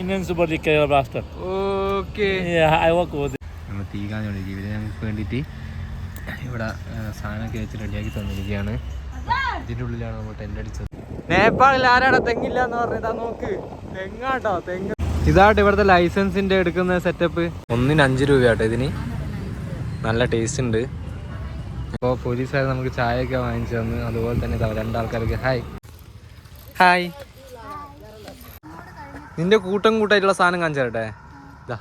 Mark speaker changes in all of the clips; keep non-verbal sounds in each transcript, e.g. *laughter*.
Speaker 1: Indian super league Kerala blaster. Okay. I work with.
Speaker 2: നമ്മൾ തീ കാഞ്ഞോണ്ടിരിക്കും ഇവർ ഞങ്ങൾക്ക് വേണ്ടിയിട്ട് ഇവിടെ സാധനമൊക്കെ വെച്ച് റെഡിയാക്കി തന്നിരിക്കുകയാണ്. ഇതിന്റെ ഉള്ളിലാണ് നമ്മൾ ടെന്റ് അടിച്ചത്. നേപ്പാളിൽ ആരാടാ തെങ്ങില്ല എന്ന് പറഞ്ഞതാ നോക്ക്. തെങ്ങാട്ടോ തെങ്ങ്. ഇതാട്ടെ ഇവിടുത്തെ ലൈസൻസിന്റെ എടുക്കുന്ന സെറ്റപ്പ് ഒന്നിന് അഞ്ച് രൂപയാട്ടോ ഇതിന്. നല്ല ടേസ്റ്റ് ഉണ്ട്. അപ്പോൾ പോലീസുകാർ നമുക്ക് ചായയൊക്കെ വാങ്ങിച്ചു തന്നു. അതുപോലെ തന്നെ രണ്ടാൾക്കാർക്ക് ഹായ് ഹായ് നിന്റെ കൂട്ടം കൂട്ടായിട്ടുള്ള സാധനം കാണിച്ചു തരട്ടെ ഇതാ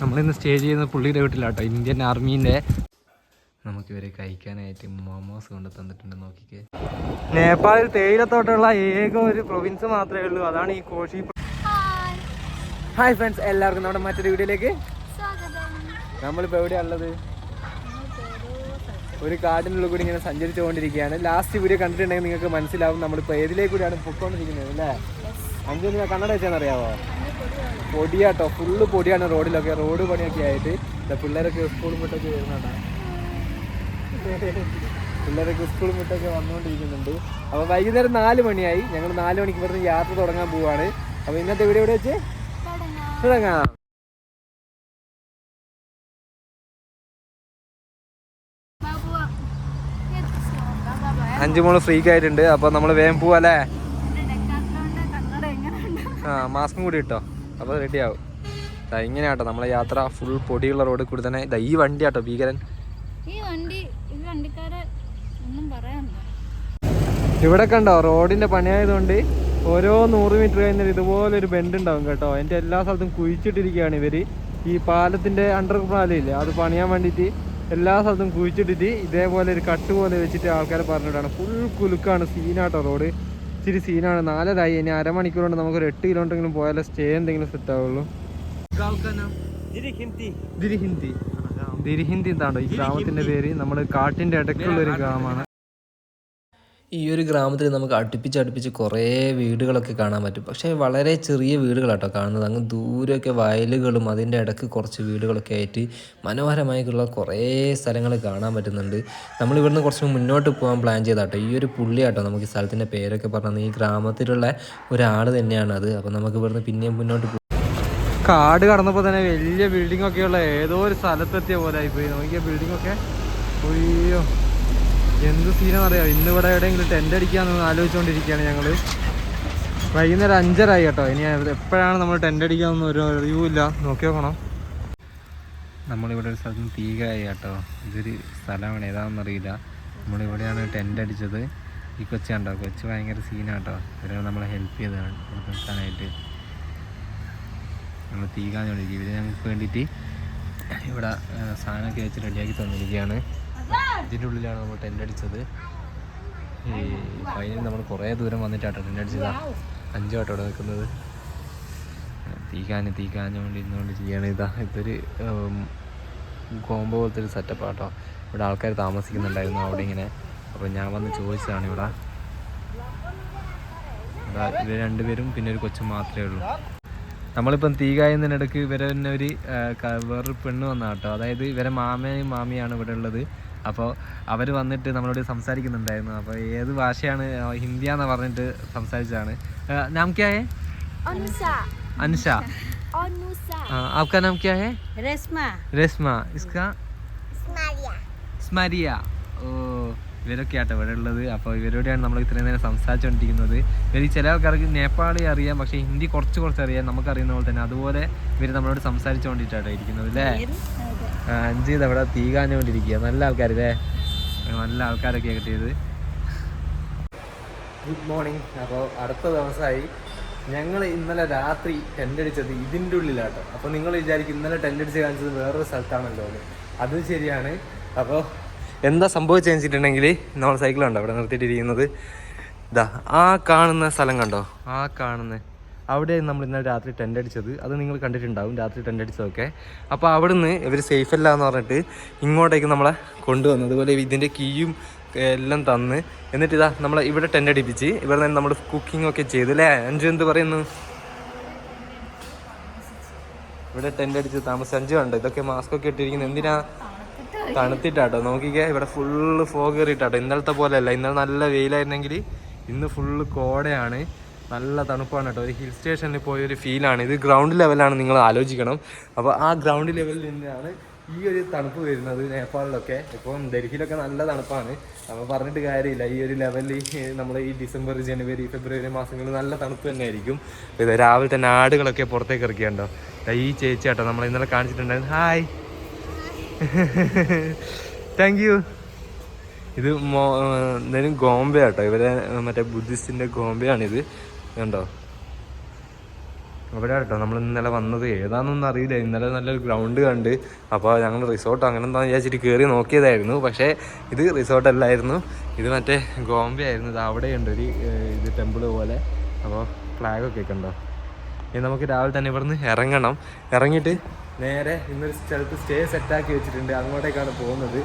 Speaker 2: നമ്മളിന്ന് സ്റ്റേ ചെയ്യുന്ന പുള്ളിയുടെ വീട്ടിലാട്ടോ ഇന്ത്യൻ ആർമീന്റെ. നമുക്ക് ഇവരെ കഴിക്കാനായിട്ട് മോമോസ് കൊണ്ട് തന്നിട്ടുണ്ട് നോക്കിക്കേ. നേപ്പാളിൽ തേയിലത്തോട്ടുള്ള ഏക ഒരു പ്രൊവിൻസ് മാത്രമേ ഉള്ളൂ അതാണ് ഈ കോഷി ഹായ് ഫ്രണ്ട്സ് എല്ലാവർക്കും നമ്മുടെ മറ്റൊരു വീഡിയോയിലേക്ക് നമ്മളിപ്പോൾ എവിടെയാണുള്ളത് ഒരു കാടിനുള്ളിൽ കൂടി ഇങ്ങനെ സഞ്ചരിച്ചുകൊണ്ടിരിക്കുകയാണ്. ലാസ്റ്റ് വീഡിയോ കണ്ടിട്ടുണ്ടെങ്കിൽ നിങ്ങൾക്ക് മനസ്സിലാവും നമ്മളിപ്പോൾ ഏതിലേക്കൂടിയാണ് പൊക്കോണ്ടിരിക്കുന്നത് അല്ലേ? അഞ്ചു കണ്ണട വെച്ചാന്നറിയാവോ? പൊടിയാട്ടോ ഫുള്ള് പൊടിയാണ് റോഡിലൊക്കെ റോഡ് പണിയൊക്കെ ആയിട്ട്. പിള്ളേരൊക്കെ സ്കൂളും വിട്ടൊക്കെ വരുന്നുണ്ടോ. പിള്ളേരൊക്കെ സ്കൂളും വിട്ടൊക്കെ വന്നുകൊണ്ടിരിക്കുന്നുണ്ട് അപ്പോൾ വൈകുന്നേരം നാല് മണിയായി. ഞങ്ങൾ നാല് മണിക്ക് ഇവിടുന്ന് യാത്ര തുടങ്ങാൻ പോവാണ്. അപ്പോൾ ഇന്നത്തെ വീഡിയോ എവിടെ വെച്ച്? തുടങ്ങാം. അഞ്ചു മോൾ ഫ്രീക്ക് ആയിട്ടുണ്ട് അപ്പൊ നമ്മൾ വേഗം പോവല്ലേ? മാസ്കും കൂടി ഇട്ടോ. അപ്പോൾ റെഡി ആവും. ദാ ഇങ്ങനെയാട്ടോ നമ്മളെ യാത്ര. ഫുൾ പൊടിയുള്ള റോഡിൽ കൂടി തന്നെ. ഇതാ ഈ വണ്ടി ആട്ടോ ഭീകരൻ.
Speaker 3: ഈ വണ്ടി ഈ വണ്ടിക്കാരെ ഒന്നും പറയാനില്ല
Speaker 2: ഇവിടെ കണ്ടോ റോഡിന്റെ പണിയായതുകൊണ്ട് ഓരോ നൂറ് മീറ്റർ കഴിഞ്ഞാൽ ഇതുപോലെ ഒരു ബെൻഡ് ഉണ്ടാവും കേട്ടോ. അതിന്റെ എല്ലാ സ്ഥലത്തും കുഴിച്ചിട്ടിരിക്കുകയാണ് ഇവർ. ഈ പാലത്തിന്റെ അണ്ടർ പാലയില്ലേ അത് പണിയാൻ വേണ്ടിയിട്ട് എല്ലാ സ്ഥലത്തും കുഴിച്ചിട്ടിട്ട് ഇതേപോലെ ഒരു കട്ട് പോലെ വെച്ചിട്ട് ആൾക്കാരെ പറഞ്ഞിട്ടാണ്. ഫുൾ കുലുക്കാണ് സീനാട്ടോ റോഡ് ഇച്ചിരി സീനാണ് നാലരായി ഇനി അരമണിക്കൂർ കൊണ്ട് നമുക്ക് ഒരു എട്ട് കിലോമീറ്ററെങ്കിലും പോയാലേ സ്റ്റേ എന്തെങ്കിലും സെറ്റ് ആവുള്ളൂ. ദിരിഹിന്ദി. ദിരിഹിന്ദി. എന്താണോ? ഈ ഗ്രാമത്തിന്റെ പേര്. നമ്മൾ കാട്ടിന്റെ ഇടയ്ക്കുള്ള ഒരു ഗ്രാമമാണ്.
Speaker 4: ഈ ഒരു ഗ്രാമത്തിൽ നമുക്ക് അടുപ്പിച്ച് അടുപ്പിച്ച് കുറേ വീടുകളൊക്കെ കാണാൻ പറ്റും. പക്ഷേ വളരെ ചെറിയ വീടുകളാട്ടോ കാണുന്നത്. അങ്ങ് ദൂരെയൊക്കെ വയലുകളും അതിന്റെ ഇടയ്ക്ക് കുറച്ച് വീടുകളൊക്കെ ആയിട്ട് മനോഹരമായിട്ടുള്ള കുറേ സ്ഥലങ്ങൾ കാണാൻ പറ്റുന്നുണ്ട്. നമ്മൾ ഇവിടുന്ന് കുറച്ച് മുന്നോട്ട് പോകാൻ പ്ലാൻ ചെയ്താട്ടോ. ഈ ഒരു പുള്ളിയാട്ടോ നമുക്ക് ഈ സ്ഥലത്തിന്റെ പേരൊക്കെ പറഞ്ഞത് ഈ ഗ്രാമത്തിലുള്ള ഒരാൾ തന്നെയാണ് അത് അപ്പോൾ നമുക്ക് ഇവിടുന്ന് പിന്നെയും മുന്നോട്ട് പോകും
Speaker 2: കാട് കടന്നപ്പോൾ തന്നെ വലിയ ബിൽഡിംഗ് ഒക്കെയുള്ള ഏതോ ഒരു സ്ഥലത്തെത്തിയ പോലെ ആയിപ്പോയി. നമുക്ക് ബിൽഡിംഗ് ഒക്കെ. അയ്യോ. എന്ത് സീനാണെന്നറിയാം ഇന്ന് ഇവിടെ എവിടെയെങ്കിലും ടെന്റ് അടിക്കാമെന്ന് ആലോചിച്ചുകൊണ്ടിരിക്കുകയാണ് ഞങ്ങൾ വൈകുന്നേരം അഞ്ചരായി കേട്ടോ. ഇനി എപ്പോഴാണ് നമ്മൾ ടെന്റ് അടിക്കാമെന്ന് ഒരു അറിവില്ല നോക്കി നോക്കണം നമ്മളിവിടെ ഒരു സ്ഥലത്ത് തീകായി കേട്ടോ. ഇതൊരു സ്ഥലമാണ്. ഏതാണെന്നറിയില്ല നമ്മളിവിടെയാണ് ടെന്റ് അടിച്ചത്. ഈ കൊച്ചാണ്ടോ കൊച്ച് ഭയങ്കര സീനാട്ടോ ഇവരെ നമ്മളെ ഹെൽപ്പ് ചെയ്തതാണ്. ഇവിടെ നിൽക്കാനായിട്ട്. നമ്മൾ തീ ഇവർ ഞങ്ങൾക്ക് വേണ്ടിയിട്ട് ഇവിടെ സാധനമൊക്കെ വെച്ച് റെഡിയാക്കി തന്നിരിക്കുകയാണ്. ഇതിന്റെ ഉള്ളിലാണ് നമ്മൾ ടെന്റ് അടിച്ചത്. ഈ ഫൈനൽ നമ്മൾ കുറേ ദൂരം വന്നിട്ടാട്ടോ ടെന്റ് അടിച്ചത്. അഞ്ചു വട്ടം ഇവിടെ നിൽക്കുന്നത്. തീ തീക്കാഞ്ഞുകൊണ്ട് ഇരുന്നുകൊണ്ട് ചെയ്യാണ് ഇതാ. ഇതൊരു കോമ്പോ പോലത്തെ ഒരു സെറ്റപ്പ് ആട്ടോ. ഇവിടെ ആൾക്കാർ താമസിക്കുന്നുണ്ടായിരുന്നു അവിടെ ഇങ്ങനെ. അപ്പോൾ ഞാൻ വന്ന് ചോദിച്ചതാണ് ഇവിടെ. ഇവർ രണ്ടുപേരും പിന്നെ ഒരു കൊച്ചു മാത്രമേ ഉള്ളൂ. നമ്മളിപ്പം തീ കായുന്നതിനിടയ്ക്ക് ഇവരെ തന്നെ ഒരു വേറൊരു പെണ്ണ് വന്നാട്ടോ. അതായത് ഇവരെ മാമയും മാമിയാണ് ഇവിടെ ഉള്ളത്. അപ്പോൾ അവർ വന്നിട്ട് നമ്മളോട് സംസാരിക്കുന്നുണ്ടായിരുന്നു അപ്പോൾ ഏത് ഭാഷയാണ് ആ, ഹിന്ദിയാന്ന് പറഞ്ഞിട്ട് സംസാരിച്ചതാണ് ആ, നാം ക്യാ ഹേ
Speaker 3: अनुषा
Speaker 2: അൻഷ
Speaker 3: अनुषा
Speaker 2: ആ, आपका नाम क्या है
Speaker 3: रेशमा
Speaker 2: രേഷ്മ ഇസ്ക സ്മരിയ ഓ ഇവരൊക്കെ ആട്ടോ ഇവിടെ ഉള്ളത്. അപ്പോൾ ഇവരോടെയാണ് നമ്മൾ ഇത്രയും നേരം സംസാരിച്ചുകൊണ്ടിരിക്കുന്നത്. ഇവർ ചില ആൾക്കാർക്ക് നേപ്പാളി അറിയാം പക്ഷേ ഹിന്ദി കുറച്ച് കുറച്ച് അറിയാം. നമുക്ക് അറിയുന്ന പോലെ തന്നെ അതുപോലെ ഇവർ നമ്മളോട് സംസാരിച്ചുകൊണ്ടിട്ടാട്ടോ ഇരിക്കുന്നത് അല്ലേ അഞ്ച് അവിടെ തീ കാഞ്ഞുകൊണ്ടിരിക്കുക. നല്ല ആൾക്കാരല്ലേ? നല്ല ആൾക്കാരൊക്കെ കിട്ടിയത്. ഗുഡ് മോർണിംഗ് അപ്പോൾ അടുത്ത ദിവസമായി ഞങ്ങൾ ഇന്നലെ രാത്രി ടെന്റ് അടിച്ചത് ഇതിന്റെ ഉള്ളിലാട്ടോ. അപ്പോൾ നിങ്ങൾ വിചാരിക്കും ഇന്നലെ ടെന്റ് അടിച്ച് കാണിച്ചത് വേറൊരു സ്ഥലത്താണല്ലോ അത് ശരിയാണ്. അപ്പോൾ എന്താ സംഭവിച്ചതെന്ന് വെച്ചിട്ടുണ്ടെങ്കിൽ നമ്മൾ സൈക്കിൾ കണ്ടോ? അവിടെ നിർത്തിയിട്ടിരിക്കുന്നത്. ഇതാ ആ കാണുന്ന സ്ഥലം കണ്ടോ? ആ കാണുന്ന. അവിടെ നമ്മൾ ഇന്നലെ രാത്രി ടെന്റ് അടിച്ചത്. അത് നിങ്ങൾ കണ്ടിട്ടുണ്ടാവും രാത്രി ടെന്റ് അടിച്ചതൊക്കെ. അപ്പോൾ അവിടുന്ന് ഇവർ സേഫ് അല്ല എന്ന് പറഞ്ഞിട്ട് ഇങ്ങോട്ടേക്ക് നമ്മളെ കൊണ്ടുവന്നു. അതുപോലെ ഇതിന്റെ കീയും എല്ലാം തന്ന്. എന്നിട്ട് ഇതാ നമ്മൾ ഇവിടെ ടെന്റ് അടിപ്പിച്ച് ഇവിടെ നിന്ന് നമ്മൾ കുക്കിംഗ് ഒക്കെ ചെയ്തു. അല്ലേ? അഞ്ചു എന്ത് പറയുന്നു? ഇവിടെ ടെന്റ് അടിച്ച് താമസിച്ച് അഞ്ചു കണ്ടോ? ഇതൊക്കെ മാസ്ക് ഒക്കെ ഇട്ടിരിക്കുന്നത്. എന്തിനാ തണുത്തിട്ടാട്ടോ. നോക്കിക്കേ ഇവിടെ ഫുള്ള് ഫോഗ് കയറിയിട്ടാട്ടോ ഇന്നലത്തെ പോലെ അല്ല ഇന്നലെ നല്ല വെയിലായിരുന്നെങ്കിൽ ഇന്ന് ഫുള്ള് കോടയാണ്. നല്ല തണുപ്പാണ് കേട്ടോ ഒരു ഹിൽ സ്റ്റേഷനിൽ പോയ ഒരു ഫീലാണ് ഇത് ഗ്രൗണ്ട് ലെവലാണ് നിങ്ങൾ ആലോചിക്കണം. അപ്പോൾ ആ ഗ്രൗണ്ട് ലെവലിൽ നിന്നാണ് ഈ ഒരു തണുപ്പ് വരുന്നത് നേപ്പാളിലൊക്കെ. ഇപ്പം ഡൽഹിയിലൊക്കെ നല്ല തണുപ്പാണ്. അപ്പോൾ പറഞ്ഞിട്ട് കാര്യമില്ല. ഈ ഒരു ലെവലിൽ നമ്മൾ ഈ ഡിസംബർ ജനുവരി ഫെബ്രുവരി മാസങ്ങളിൽ നല്ല തണുപ്പ് തന്നെ ആയിരിക്കും ഇത് രാവിലെ തന്നെ ആടുകളൊക്കെ പുറത്തേക്ക് ഇറക്കിയുണ്ടോ? ഈ ചേച്ചി കേട്ടോ നമ്മൾ ഇന്നലെ കാണിച്ചിട്ടുണ്ടായിരുന്നു. ഹായ് *laughs* താങ്ക് യു ഇത് മോ എന്തായാലും ഗോംബെ ആട്ടോ. ഇവരെ മറ്റേ ബുദ്ധിസ്റ്റിന്റെ ഗോംബെയാണിത്. കണ്ടോ? അവിടെ കേട്ടോ നമ്മൾ ഇന്നലെ വന്നത്. ഏതാണെന്നൊന്നും അറിയില്ല. ഇന്നലെ നല്ലൊരു ഗ്രൗണ്ട് കണ്ട്. അപ്പോൾ ഞങ്ങൾ റിസോർട്ട് അങ്ങനെ എന്താണെന്ന് വിചാരിച്ചിട്ട് കയറി നോക്കിയതായിരുന്നു. പക്ഷേ ഇത് റിസോർട്ട് അല്ലായിരുന്നു. ഇത് മറ്റേ ഗോംബെ ആയിരുന്നു ഇത് അവിടെയുണ്ട് ഒരു ഇത് ടെമ്പിൾ പോലെ. അപ്പോൾ ഫ്ലാഗൊക്കെ കണ്ടോ? ഇനി നമുക്ക് രാവിലെ തന്നെ ഇവിടുന്ന് ഇറങ്ങണം. ഇറങ്ങിയിട്ട് നേരെ ഇന്നൊരു സ്ഥലത്ത് സ്റ്റേ സെറ്റാക്കി വെച്ചിട്ടുണ്ട്. അങ്ങോട്ടേക്കാണ് പോകുന്നത്.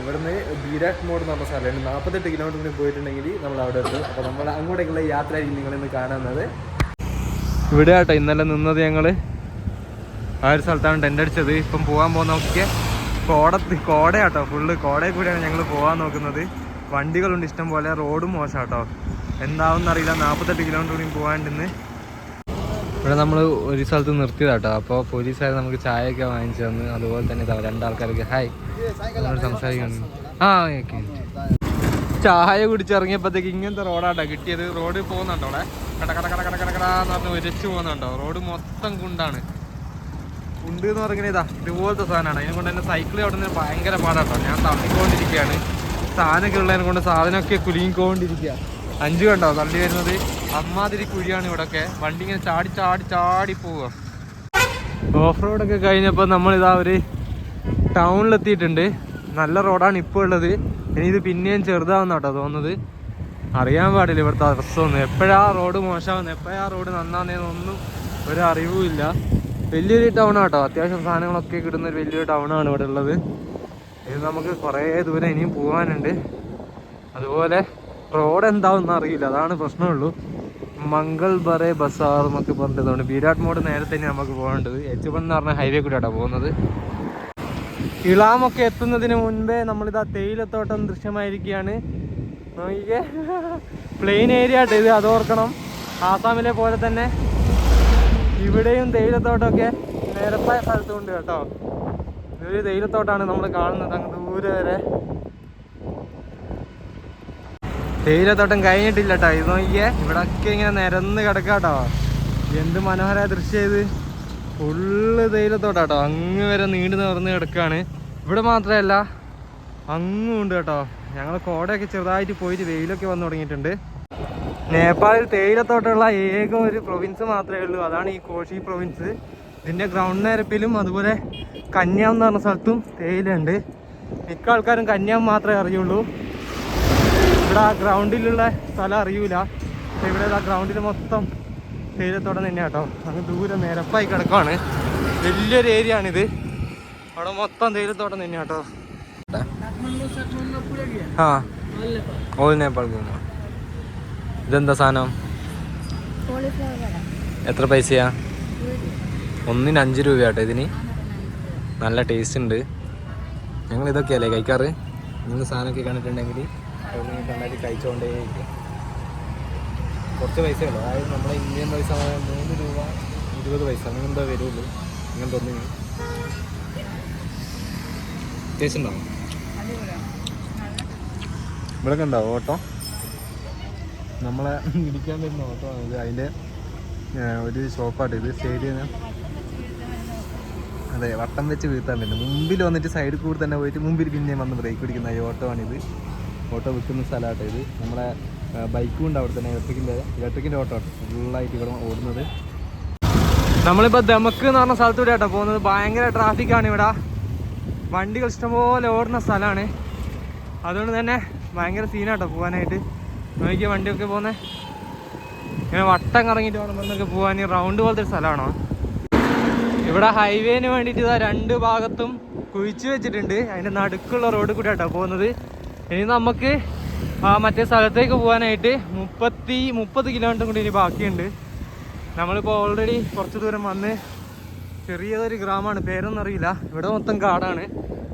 Speaker 2: ഇവിടുന്ന് ബീരാട്ട് മോഡ് എന്ന് പറഞ്ഞ സ്ഥലമുണ്ട് നാൽപ്പത്തെട്ട് കിലോമീറ്റർ പോയിട്ടുണ്ടെങ്കിൽ നമ്മൾ അവിടെ എത്തും. അപ്പോൾ നമ്മൾ അങ്ങോട്ടേക്കുള്ള യാത്ര നിങ്ങൾ ഇന്ന് കാണുന്നത്. ഇവിടെ ആട്ടോ ഇന്നലെ നിന്നത് ഞങ്ങൾ ആ ഒരു സ്ഥലത്താണ് ടെന്റ് അടിച്ചത്. ഇപ്പം പോകാൻ പോകുന്ന നോക്കിയ കോട കോടയാട്ടോ. ഫുള്ള് കോടയിൽ കൂടിയാണ് ഞങ്ങൾ പോകാൻ നോക്കുന്നത്. വണ്ടികളുണ്ട് ഇഷ്ടം പോലെ റോഡും മോശം കേട്ടോ എന്താവും എന്നറിയില്ല നാൽപ്പത്തെട്ട് കിലോമീറ്റർ കൂടി പോകാണ്ടിന്ന് ഇവിടെ നമ്മൾ ഒരു സ്ഥലത്ത് നിർത്തിയതാട്ടോ. അപ്പോൾ പോലീസുകാർ നമുക്ക് ചായയൊക്കെ വാങ്ങിച്ചു തന്നു അതുപോലെ തന്നെ ഇതാ രണ്ടാൾക്കാരൊക്കെ ഹായ് നമ്മളോട് സംസാരിക്കുന്നു ആ ഓക്കെ ചായ കുടിച്ചിറങ്ങിയപ്പോഴത്തേക്ക് ഇങ്ങനത്തെ റോഡാട്ടോ കിട്ടിയത്. റോഡ് പോകുന്നുണ്ടോ അവിടെ? കട കട കട കട കട കടാന്ന് പറഞ്ഞ് ഉരച്ചു പോകുന്നുണ്ടോ? റോഡ് മൊത്തം കുണ്ടാണ്. കുണ്ട് എന്ന് പറഞ്ഞാൽ ഇതാ ഇതുപോലത്തെ സാധനമാണ്. അതിനെ കൊണ്ട് തന്നെ സൈക്കിൾ അവിടെ നിന്ന് ഭയങ്കര പാടാട്ടോ. ഞാൻ തള്ളിക്കൊണ്ടിരിക്കുകയാണ് സാധനമൊക്കെ ഉള്ളതിനെ കൊണ്ട് സാധനമൊക്കെ കുലുങ്ങിക്കൊണ്ടിരിക്കുക അഞ്ചു കണ്ടോ? തള്ളി വരുന്നത് അമ്മാതിരി കുഴിയാണ് ഇവിടൊക്കെ. വണ്ടി ഇങ്ങനെ ചാടി ചാടി ചാടി പോവാ ഓഫ് റോഡൊക്കെ കഴിഞ്ഞപ്പോൾ നമ്മളിതാ ഒരു ടൗണിലെത്തിയിട്ടുണ്ട്. നല്ല റോഡാണ് ഇപ്പോൾ ഉള്ളത്. ഇനി ഇത് പിന്നെയും ചെറുതാവുന്ന കേട്ടോ തോന്നുന്നത്. അറിയാൻ പാടില്ല ഇവിടുത്തെ അവസ്ഥയൊന്നും എപ്പോഴാ റോഡ് മോശമാവുന്നത്? എപ്പോഴാ റോഡ് നന്നാന്നേന്നൊന്നും ഒരു അറിവുമില്ല വലിയൊരു ടൗൺ ആട്ടോ അത്യാവശ്യം സാധനങ്ങളൊക്കെ കിട്ടുന്ന ഒരു വലിയൊരു ടൗണാണ് ഇവിടെ ഉള്ളത്. ഇത് നമുക്ക് കുറേ ദൂരം ഇനിയും പോകാനുണ്ട് അതുപോലെ റോഡ് എന്താവെന്ന് അറിയില്ല. അതാണ് പ്രശ്നമുള്ളൂ. മംഗൾ ബറേ ബസാർ എന്നൊക്കെ പറഞ്ഞിട്ടതാണ് വിരാട് മോഡ് നേരെ തന്നെ നമുക്ക് പോകേണ്ടത്. എച്ച് വൺ എന്ന് പറഞ്ഞ ഹൈവേ കൂടെയാട്ടോ പോകുന്നത്. ഇളാമൊക്കെ എത്തുന്നതിന് മുൻപേ നമ്മളിതാ തേയിലത്തോട്ടം ദൃശ്യമായിരിക്കുകയാണ്. നോക്കിക്കേ. പ്ലെയിൻ ഏരിയ ആട്ടോ ഇത്. അതോർക്കണം. ആസാമിലെ പോലെ തന്നെ. ഇവിടെയും തേയിലത്തോട്ടമൊക്കെ നിരപ്പായ സ്ഥലത്തുണ്ട് കേട്ടോ. ഇതൊരു തേയിലത്തോട്ടാണ് നമ്മൾ കാണുന്നത്. അങ്ങ് ദൂരെ വരെ. തേയിലത്തോട്ടം കഴിഞ്ഞിട്ടില്ല കേട്ടോ ഇത് നോക്കിയേ ഇവിടെ ഒക്കെ ഇങ്ങനെ നിരന്ന് കിടക്കാട്ടോ. എന്ത് മനോഹര ദൃശ്യം ഇത്. ഫുള്ള് തേയിലത്തോട്ടാട്ടോ. അങ്ങ് വരെ നീണ്ടു നിവർന്ന് കിടക്കാണ്. ഇവിടെ മാത്രമല്ല അങ്ങും ഉണ്ട് കേട്ടോ. ഞങ്ങൾ കോടയൊക്കെ ചെറുതായിട്ട് പോയിട്ട് വെയിലൊക്കെ വന്നു തുടങ്ങിയിട്ടുണ്ട്. നേപ്പാളിൽ തേയിലത്തോട്ടമുള്ള ഏക ഒരു പ്രൊവിൻസ് മാത്രമേ ഉള്ളൂ. അതാണ് ഈ കോഷി പ്രൊവിൻസ് ഇതിന്റെ ഗ്രൗണ്ട് നിരപ്പിലും അതുപോലെ കന്യാം എന്ന് പറഞ്ഞ സ്ഥലത്തും തേയിലുണ്ട് മിക്ക ആൾക്കാരും കന്യാം മാത്രമേ അറിയുള്ളൂ. ഇവിടെ ആ ഗ്രൗണ്ടിലുള്ള സ്ഥലം അറിയൂല. ഇവിടെ ആ ഗ്രൗണ്ടിൽ മൊത്തം തേയിലത്തോടെ തന്നെ കേട്ടോ. അങ്ങ് ദൂരെ നിരപ്പായി കിടക്കുവാണ്. വലിയൊരു ഏരിയ ആണിത്. അവിടെ മൊത്തം തേയിലത്തോട്ടം തന്നെ കേട്ടോ. ആ. ഓൾ നേപ്പാൾ പോകുന്നു ഇതെന്താ സാധനം? എത്ര പൈസയാ? ഒന്നിന് അഞ്ച് രൂപ കേട്ടോ ഇതിന്. നല്ല ടേസ്റ്റ് ഉണ്ട്. ഞങ്ങൾ ഇതൊക്കെയല്ലേ കഴിക്കാറ്? നിങ്ങൾ സാധനമൊക്കെ കണ്ടിട്ടുണ്ടെങ്കിൽ അവിടെ കണ്ടായിട്ട് കഴിച്ചുകൊണ്ടേ കുറച്ച് ഉള്ളൂ അതായത് നമ്മളെ ഇന്ത്യൻ പൈസ മൂന്ന് രൂപ ഇരുപത് പൈസ. അങ്ങനെ എന്തോ വരുള്ളൂ. അങ്ങനെ തോന്നി ടേസ്റ്റ് ഉണ്ടാവും ഇവിടെ കണ്ടോ ഓട്ടോ? നമ്മളെ ഇടിക്കാൻ വരുന്ന ഓട്ടോ ആണ് അതിന്റെ ഒരു ഷോപ്പാട്ട് ഇത്. സ്റ്റേഡിയം അതെ വട്ടം വെച്ച് വീഴ്ത്താൻ വരുന്നത് മുമ്പിൽ വന്നിട്ട് സൈഡിൽ കൂടി തന്നെ പോയിട്ട് മുമ്പിൽ പിന്നെയും വന്ന് ബ്രേക്ക് പിടിക്കുന്ന ഈ ഓട്ടോ ആണിത് ഓട്ടോ വിൽക്കുന്ന സ്ഥലമാട്ടോ ഇത്. നമ്മളെ ബൈക്കും ഉണ്ട് അവിടെ തന്നെ ഇലക്ട്രിക്കിന്റെ ഇലക്ട്രിക്കിന്റെ ഓട്ടോ ഫുള്ളായിട്ട് ഇവിടെ ഓടുന്നത്. നമ്മളിപ്പോൾ ദമക്ക് എന്ന് പറഞ്ഞ സ്ഥലത്തൂടെ ആട്ടോ പോകുന്നത്. ഭയങ്കര ട്രാഫിക്കാണ് ഇവിടെ. വണ്ടികൾ ഇഷ്ടംപോലെ ഓടുന്ന സ്ഥലമാണ്. അതുകൊണ്ട് തന്നെ ഭയങ്കര സീനാട്ടോ പോകാനായിട്ട്. നോക്കിയ വണ്ടിയൊക്കെ പോകുന്നത് ഇങ്ങനെ വട്ടം കറങ്ങിയിട്ട് വേണം എന്നൊക്കെ പോകാൻ. റൗണ്ട് പോലത്തെ ഒരു സ്ഥലമാണോ? ഇവിടെ ഹൈവേന് വേണ്ടിയിട്ട് ഇതാ രണ്ട് ഭാഗത്തും കുഴിച്ചു വെച്ചിട്ടുണ്ട്. അതിന്റെ നടുക്കുള്ള റോഡ് കൂടെ ആട്ടോ പോകുന്നത്. ഇനി നമുക്ക് മറ്റേ സ്ഥലത്തേക്ക് പോകാനായിട്ട് മുപ്പത്തി മുപ്പത് കിലോമീറ്റർ കൂടി ഇനി ബാക്കിയുണ്ട്. നമ്മളിപ്പോൾ ഓൾറെഡി കുറച്ച് ദൂരം വന്ന് ചെറിയതൊരു ഗ്രാമമാണ്. പേരൊന്നും അറിയില്ല ഇവിടെ മൊത്തം കാടാണ്.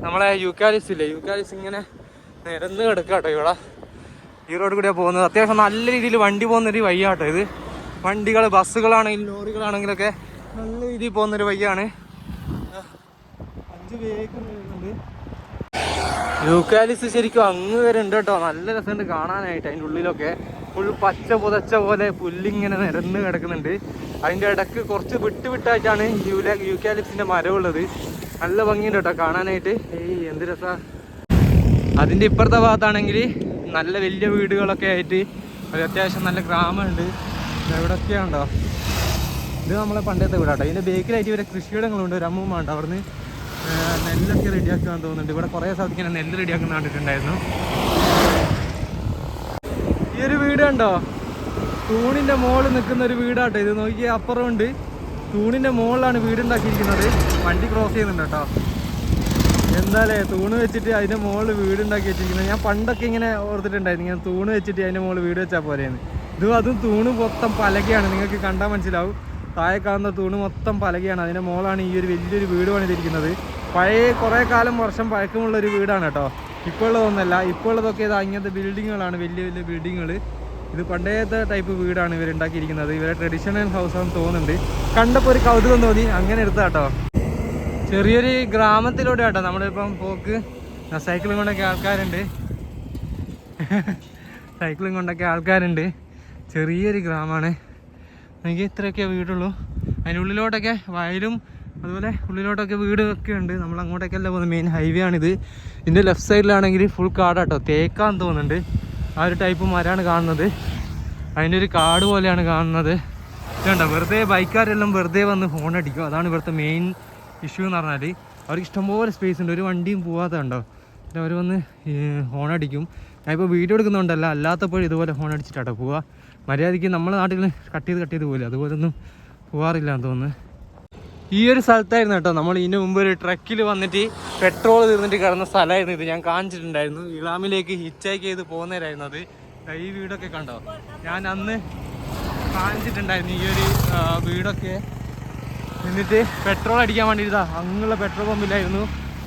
Speaker 2: നമ്മളെ യൂക്കാലിസ് ഇല്ലേ? യൂക്കാലിസ് ഇങ്ങനെ നിരന്ന് കിടക്കാട്ടോ ഇവിടെ. ഈ റോഡ് കൂടിയാണ് പോകുന്നത്. അത്യാവശ്യം നല്ല രീതിയിൽ വണ്ടി പോകുന്നൊരു വഴിയാട്ടോ ഇത്. വണ്ടികൾ ബസ്സുകളാണെങ്കിലും ലോറികളാണെങ്കിലൊക്കെ നല്ല രീതിയിൽ പോകുന്നൊരു വഴിയാണ് അഞ്ച് വേഗം വരുന്നുണ്ട് യൂക്കാലിസ് ശരിക്കും അങ്ങ് വരെ ഉണ്ട് കേട്ടോ. നല്ല രസമുണ്ട് കാണാനായിട്ട് അതിന്റെ ഉള്ളിലൊക്കെ. ഫുൾ പച്ച പുതച്ച പോലെ പുല്ലിങ്ങനെ നിരന്ന് കിടക്കുന്നുണ്ട്. അതിന്റെ ഇടയ്ക്ക് കുറച്ച് വിട്ട് വിട്ടായിട്ടാണ് യൂല യൂക്കാലിപ്സിന്റെ മരമുള്ളത്. നല്ല ഭംഗിയുണ്ട് കേട്ടോ കാണാനായിട്ട്. ഏയ് എന്ത് രസാ. അതിന്റെ ഇപ്പുറത്തെ ഭാഗത്താണെങ്കിൽ നല്ല വലിയ വീടുകളൊക്കെ ആയിട്ട് ഒരു അത്യാവശ്യം നല്ല ഗ്രാമമുണ്ട്. എവിടെയൊക്കെയാണ്ടോ ഇത് നമ്മളെ പണ്ടത്തെ വീടാട്ടോ. ഇതിന്റെ ബേക്കിലായിട്ട് ഇവരെ കൃഷിയിടങ്ങളുണ്ട്. ഒരു അമ്മൂമ്മ ഉണ്ട് അവിടുന്ന്? നെല്ലൊക്കെ റെഡിയാക്കാൻ തോന്നുന്നുണ്ട്. ഇവിടെ കുറേ സ്ഥലത്ത് ഇങ്ങനെ നെല്ല് റെഡിയാക്കുന്ന കണ്ടിട്ടുണ്ടായിരുന്നു. ഈ ഒരു വീട് കണ്ടോ? തൂണിന്റെ മുകളിൽ നിൽക്കുന്ന ഒരു വീടാട്ടോ. ഇത് നോക്കിയ അപ്പുറമുണ്ട്. തൂണിന്റെ മുകളിലാണ് വീട് ഉണ്ടാക്കിയിരിക്കുന്നത്. വണ്ടി ക്രോസ് ചെയ്യുന്നുണ്ട് കേട്ടോ. എന്താലേ തൂണ് വെച്ചിട്ട് അതിന്റെ മുകളിൽ വീട് ഉണ്ടാക്കി വെച്ചിരിക്കുന്നത്. ഞാൻ പണ്ടൊക്കെ ഇങ്ങനെ ഓർത്തിട്ടുണ്ടായിരുന്നു. ഇങ്ങനെ തൂണ് വെച്ചിട്ട് അതിന്റെ മുകളിൽ വീട് വെച്ചാൽ പോരെയെന്ന് ഇത് അതും തൂണ് മൊത്തം പലകയാണ്. നിങ്ങൾക്ക് കണ്ടാൽ മനസ്സിലാവും. താഴെ കാണുന്ന തൂണ് മൊത്തം പലകയാണ്. അതിന്റെ മുകളാണ് ഈ ഒരു വലിയൊരു വീട് പണിതിരിക്കുന്നത്. പഴയ കുറേ കാലം വർഷം പഴക്കമുള്ള ഒരു വീടാണ് കേട്ടോ. ഇപ്പോൾ ഉള്ളതൊന്നല്ല ഉള്ളതൊക്കെ ഇത് അങ്ങനത്തെ ബിൽഡിങ്ങുകളാണ്. വലിയ വലിയ ബിൽഡിങ്ങുകൾ. ഇത് പണ്ടേത്തെ ടൈപ്പ് വീടാണ് ഇവരുണ്ടാക്കിയിരിക്കുന്നത് ഇവരെ ട്രഡീഷണൽ ഹൗസ് ആണ് തോന്നുന്നുണ്ട്. കണ്ടപ്പോൾ ഒരു കൗതുകം തോന്നി. അങ്ങനെ എടുത്താ കേട്ടോ. ചെറിയൊരു ഗ്രാമത്തിലൂടെ കേട്ടോ. നമ്മളിപ്പം പോക്ക്. സൈക്കിളും കൊണ്ടൊക്കെ ആൾക്കാരുണ്ട്. *laughs* സൈക്കിളും കൊണ്ടൊക്കെ ആൾക്കാരുണ്ട്. ചെറിയൊരു ഗ്രാമമാണ് എനിക്ക് ഇത്രയൊക്കെ വീടുള്ളൂ. അതിന്റെ ഉള്ളിലോട്ടൊക്കെ വയലും അതുപോലെ ഉള്ളിലോട്ടൊക്കെ വീടൊക്കെ ഉണ്ട് നമ്മൾ അങ്ങോട്ടേക്കല്ല പോകുന്നത്. മെയിൻ ഹൈവേ ആണിത്. ഇതിന്റെ ലെഫ്റ്റ് സൈഡിലാണെങ്കിൽ ഫുൾ കാടാട്ടോ. തേക്കാന്ന് തോന്നുന്നുണ്ട്. ആ ഒരു ടൈപ്പ് മരമാണ് കാണുന്നത്. അതിന്റെ ഒരു കാട് പോലെയാണ് കാണുന്നത്. വേണ്ട വെറുതെ ബൈക്കാരെല്ലാം വെറുതെ വന്ന് ഹോൺ അടിക്കും. അതാണ് ഇവിടുത്തെ മെയിൻ ഇഷ്യൂ എന്ന് പറഞ്ഞാൽ അവർക്ക് ഇഷ്ടംപോലെ സ്പേസ് ഉണ്ട്. ഒരു വണ്ടിയും പോവാത്ത കണ്ടോ? പിന്നെ അവർ വന്ന് ഹോൺ അടിക്കും. ഞാനിപ്പോൾ വീഡിയോ എടുക്കുന്നുണ്ടല്ല അല്ലാത്തപ്പോഴും ഇതുപോലെ ഹോൺ അടിച്ചിട്ടാട്ടോ പോവാ. മര്യാദയ്ക്ക് നമ്മുടെ നാട്ടിൽ കട്ട് ചെയ്ത് കട്ട് ചെയ്ത് പോകില്ല അതുപോലൊന്നും പോവാറില്ല എന്ന് തോന്നുന്നു. ഈ ഒരു സ്ഥലത്തായിരുന്നു കേട്ടോ. നമ്മൾ ഇതിനു മുമ്പ് ഒരു ട്രക്കിൽ വന്നിട്ട് പെട്രോൾ തീർന്നിട്ട് കിടന്ന സ്ഥലമായിരുന്നു ഇത്. ഞാൻ കാണിച്ചിട്ടുണ്ടായിരുന്നു. ഇളാമിലേക്ക് ഹിറ്റാക്ക് ചെയ്ത് പോകുന്നവരായിരുന്നു അത്. ഈ വീടൊക്കെ കണ്ടോ? ഞാൻ അന്ന് കാണിച്ചിട്ടുണ്ടായിരുന്നു ഈ ഒരു വീടൊക്കെ. എന്നിട്ട് പെട്രോൾ അടിക്കാൻ വേണ്ടിയിട്ടാ അങ്ങുള്ള പെട്രോൾ പമ്പിലായിരുന്നു